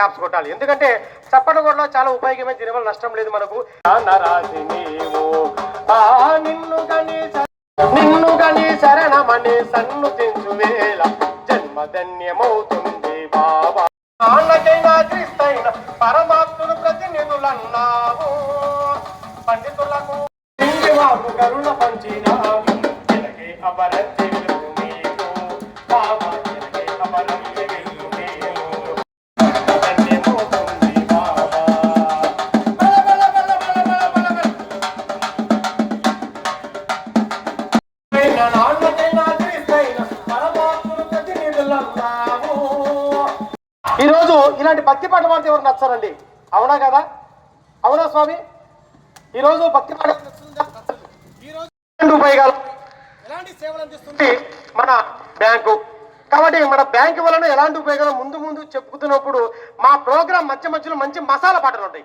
Claps కొట్టాలి ఎందుకంటే చప్పటి కూడా చాలా ఉపయోగమైన దీనివల్ల నష్టం లేదు మనకు. నిన్ను గని శ- నిన్ను గని శరణమని సన్నుతించు వేళ జన్మధన్యమవుతుంది బాబా. నాన్నకైనా క్రీస్తైన పరమాత్ముడు ప్రతినిధులన్నావు. పండితులకు కరుణ పంచినావు. జనకే ఈ రోజు ఇలాంటి భక్తి పాట పాడితే ఎవరు నచ్చారండి? అవునా కదా? అవునా స్వామి? ఈ రోజు భక్తి పాట ఉపయోగాలు ఎలాంటి సేవలు అందిస్తుంది? మన బ్యాంకు. కాబట్టి మన బ్యాంకు వలన ఎలాంటి ఉపయోగాలు ముందు ముందు చెప్పుకుతున్నప్పుడు మా ప్రోగ్రాం మధ్య మధ్యలో మంచి మసాలా పాటలు ఉంటాయి.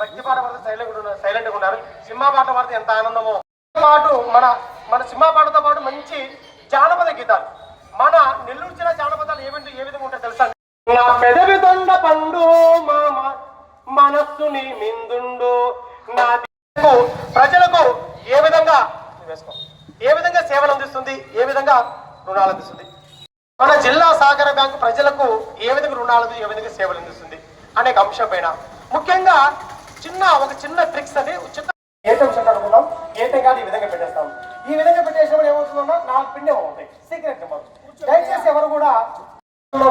భక్తి పాట పాడితే సైలెంట్ ఉన్నారు సైలెంట్ ఉన్నారు. సినిమా పాట పాడితే ఎంత ఆనందమో. పాటు మన మన సినిమా పాటతో పాటు మంచి జానపద గీతాలు. మన నెల్లూరు జిల్లా జానపదాలు ఏమిటి ఏ విధంగా ఉంటాయి తెలుసా? నా పెదవి దొండ పండు మామ మనస్సుని మిందుండు. నా ప్రజలకు ఏ విధంగా వేసుకో. ఏ విధంగా సేవలు అందిస్తుంది? ఏ విధంగా రుణాలు అందిస్తుంది? మన జిల్లా సహకార బ్యాంకు ప్రజలకు ఏ విధంగా రుణాలు ఏ విధంగా సేవలు అందిస్తుంది? అనే ఒక అంశం పైన. ముఖ్యంగా చిన్న ఒక చిన్న ట్రిక్స్ అని చిన్న ఏటీఎం సెంటర్ అనుకున్నాం ఏటీఎం కార్డు ఈ విధంగా పెట్టేస్తాం. ఈ విధంగా ఏమవుతుందన్నా నాలుగు పిన్ అవుతాయి. సీక్రెట్ నెంబర్ దయచేసి ఎవరు కూడా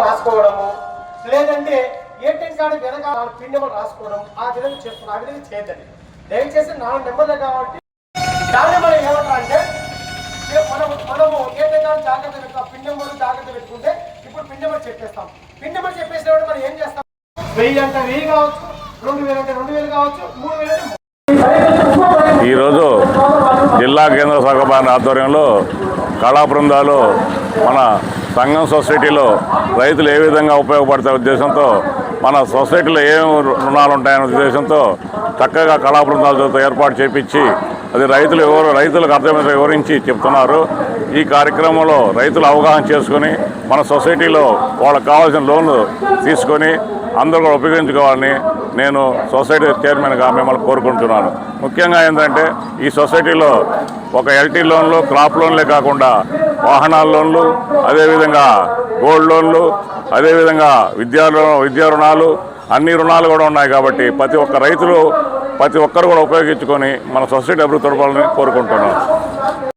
రాసుకోవడము లేదంటే ఏటీఎం కార్డు వెనక నాలుగు పిన్ నెంబర్ రాసుకోవడం ఆ విధంగా చేస్తున్నారు ఆ విధంగా చేయద్దండి. దయచేసి నాలుగు నెంబర్లే కాబట్టి దాన్ని మనం ఏమంటారు అంటే మనము మనము ఏటీఎం కార్డు జాగ్రత్త పెడతాం పిన్ నెంబర్ జాగ్రత్త పెట్టుకుంటే ఇప్పుడు పిన్ నెంబర్ చెప్పేస్తాం. పిన్ నెంబర్ చెప్పేసినప్పుడు మనం ఏం చేస్తాం? వెయ్యి అంటే వెయ్యి కావచ్చు రెండు వేలు అంటే రెండు వేలు కావచ్చు మూడు జిల్లా కేంద్ర శాఖ ఆధ్వర్యంలో కళా బృందాలు మన సంఘం సొసైటీలో రైతులు ఏ విధంగా ఉపయోగపడతాయి ఉద్దేశంతో మన సొసైటీలో ఏం రుణాలు ఉంటాయనే ఉద్దేశంతో చక్కగా కళా బృందాలతో ఏర్పాటు చేపించి అది రైతులు ఎవరు రైతులకు అర్థమైన వివరించి చెప్తున్నారు. ఈ కార్యక్రమంలో రైతులు అవగాహన చేసుకొని మన సొసైటీలో వాళ్ళకు కావాల్సిన లోన్లు తీసుకొని అందరూ కూడా ఉపయోగించుకోవాలని నేను సొసైటీ చైర్మన్గా మిమ్మల్ని కోరుకుంటున్నాను. ముఖ్యంగా ఏంటంటే ఈ సొసైటీలో ఒక ఎల్టీ లోన్లు క్రాప్ లోన్లే కాకుండా వాహనాల లోన్లు అదేవిధంగా గోల్డ్ లోన్లు అదేవిధంగా విద్యా విద్యా రుణాలు అన్ని రుణాలు కూడా ఉన్నాయి కాబట్టి ప్రతి ఒక్క రైతులు ప్రతి ఒక్కరు కూడా ఉపయోగించుకొని మన సొసైటీ అభివృద్ధి తోడ్పాలని కోరుకుంటున్నాను.